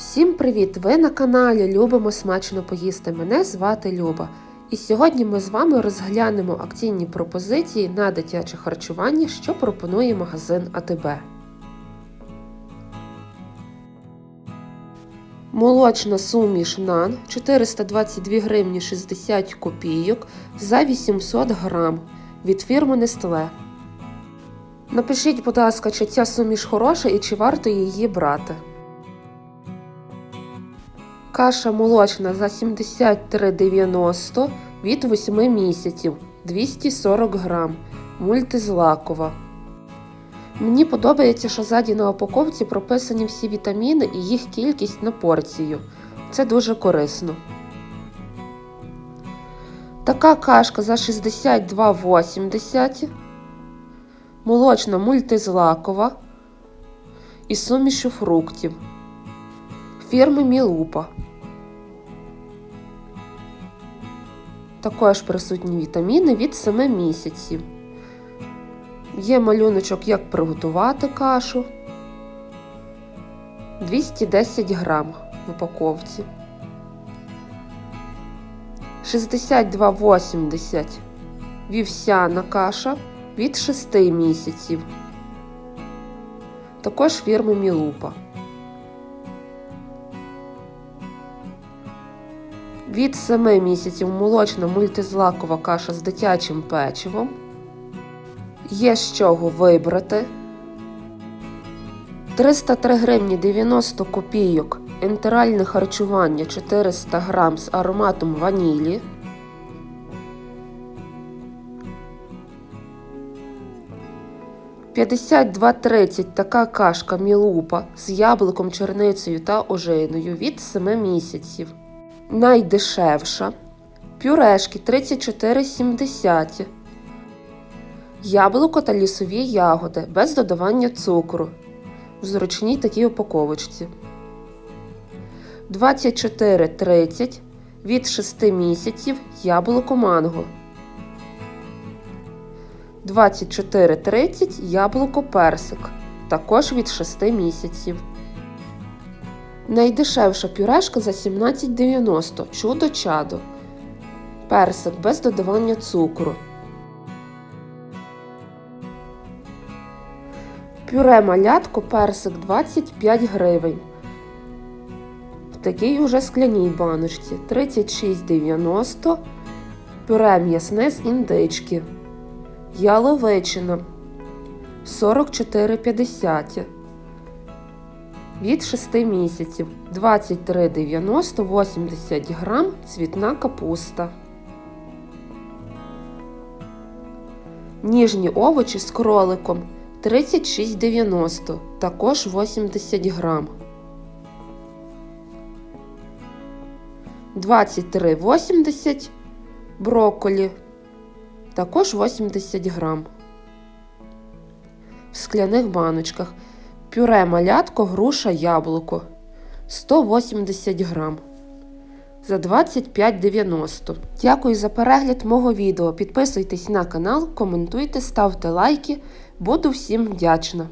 Всім привіт! Ви на каналі Любимо смачно поїсти. Мене звати Люба. І сьогодні ми з вами розглянемо акційні пропозиції на дитяче харчування, що пропонує магазин АТБ. Молочна суміш НАН 422 гривні 60 копійок за 800 грам від фірми Nestle. Напишіть, будь ласка, чи ця суміш хороша і чи варто її брати. Каша молочна за 73,90 від 8 місяців 240 грам. Мультизлакова. Мені подобається, що ззаді на упаковці прописані всі вітаміни і їх кількість на порцію. Це дуже корисно. Така кашка за 62,80. Молочна мультизлакова із сумішю фруктів фірми Мілупа. Також присутні вітаміни від 7 місяців. Є малюночок, як приготувати кашу. 210 грам в упаковці. 62,80 вівсяна каша від 6 місяців. Також фірми Мілупа. Від 7 місяців молочна мультизлакова каша з дитячим печивом. Є з чого вибрати. 303 гривні 90 копійок. Ентеральне харчування 400 грам з ароматом ванілі. П'ятдесят два тридцять така кашка мілупа з яблуком, черницею та ожиною від 7 місяців найдешевша. Пюрешки 34,70. Яблуко та лісові ягоди без додавання цукру. В зручній такій упаковочці. 24,30 від 6 місяців яблуко манго. 24,30 яблуко персик. Також від 6 місяців. Найдешевша пюрешка за 17,90 чудо чадо. Персик без додавання цукру. Пюре малятко персик 25 гривень. В такій уже скляній баночці 36,90. Пюре м'ясне з індички. Яловичина 44,50 від 6 місяців 23,90 80 грам цвітна капуста. Ніжні овочі з кроликом 36,90 також 80 грам. 23,80 брокколі також 80 грам. В скляних баночках Пюре малятко, груша, яблуко 180 грам за 25,90. Дякую за перегляд мого відео. Підписуйтесь на канал, коментуйте, ставте лайки. Буду всім вдячна.